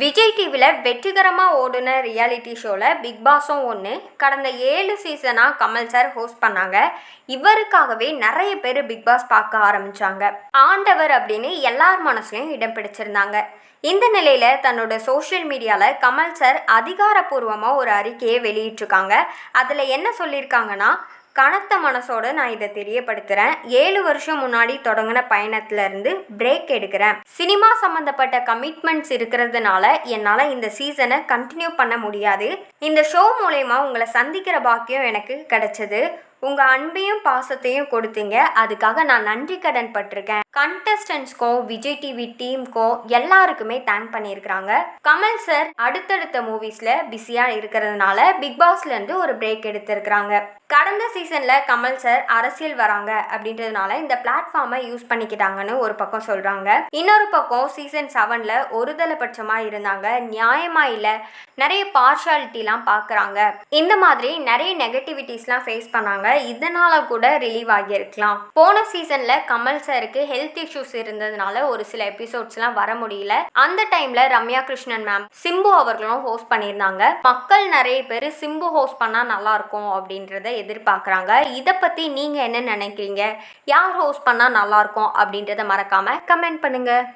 விஜய் டிவியில் வெற்றிகரமாக ஓடுன ரியாலிட்டி ஷோவில் பிக் பாஸும் ஒன்று கடந்த ஏழு சீசனாக கமல் சார் ஹோஸ்ட் பண்ணாங்க. இவருக்காகவே நிறைய பேர் பிக் பாஸ் பார்க்க ஆரம்பித்தாங்க ஆண்டவர் அப்படின்னு எல்லார் மனசுலையும் இடம் பிடிச்சிருந்தாங்க. இந்த நிலையில் தன்னோட சோஷியல் மீடியாவில் கமல் சார் அதிகாரப்பூர்வமாக ஒரு அறிக்கையை வெளியிட்டிருக்காங்க. அதில் என்ன சொல்லியிருக்காங்கன்னா கனத்த மனசோட நான் இதை தெரியப்படுத்துகிறேன் ஏழு வருஷம் முன்னாடி தொடங்கின பயணத்திலேருந்து பிரேக் எடுக்கிறேன். சினிமா சம்மந்தப்பட்ட கமிட்மெண்ட்ஸ் இருக்கிறதுனால என்னால் இந்த சீசனை கண்டினியூ பண்ண முடியாது. இந்த ஷோ மூலயமா உங்களை சந்திக்கிற பாக்கியம் எனக்கு கிடைச்சது. உங்கள் அன்பையும் பாசத்தையும் கொடுத்தீங்க. அதுக்காக நான் நன்றி கடன் பட்டிருக்கேன். கண்டஸ்டன்ஸ்க்கும் விஜய் டிவி டீம்க்கோ எல்லாருக்குமே தேங்க் பண்ணியிருக்கிறாங்க. கமல் சார் அடுத்தடுத்த மூவிஸில் பிஸியாக இருக்கிறதுனால பிக் பாஸ்லேருந்து ஒரு பிரேக் எடுத்திருக்கிறாங்க. கடந்த சீசனில் கமல் சார் அரசியல் வராங்க அப்படின்றதுனால இந்த பிளாட்ஃபார்மை யூஸ் பண்ணிக்கிட்டாங்கன்னு ஒரு பக்கம் சொல்கிறாங்க இன்னொரு பக்கம் சீசன் செவனில் ஒருதலை பட்சமாக இருந்தாங்க. நியாயமாக இல்லை நிறைய பார்ஷாலிட்டிலாம் பார்க்குறாங்க. இந்த மாதிரி நிறைய நெகட்டிவிட்டிஸ்லாம் ஃபேஸ் பண்ணாங்க. இதனால் கூட ரிலீவ் ஆகியிருக்கலாம். போன சீசனில் கமல் சாருக்கு ஹெல்த் இஷ்யூஸ் இருந்ததுனால ஒரு சில எபிசோட்ஸ்லாம் வர முடியல. அந்த டைமில் ரம்யா கிருஷ்ணன் மேம் சிம்பு அவர்களும் ஹோஸ்ட் பண்ணியிருந்தாங்க. மக்கள் நிறைய பேர் சிம்பு ஹோஸ்ட் பண்ணால் நல்லாயிருக்கும் அப்படின்றத எதிர்பார்க்குறாங்க. இதை பற்றி நீங்கள் என்ன நினைக்கிறீங்க? யார் ஹோஸ்ட் பண்ணால் நல்லாயிருக்கும் அப்படின்றத மறக்காமல் கமெண்ட் பண்ணுங்கள்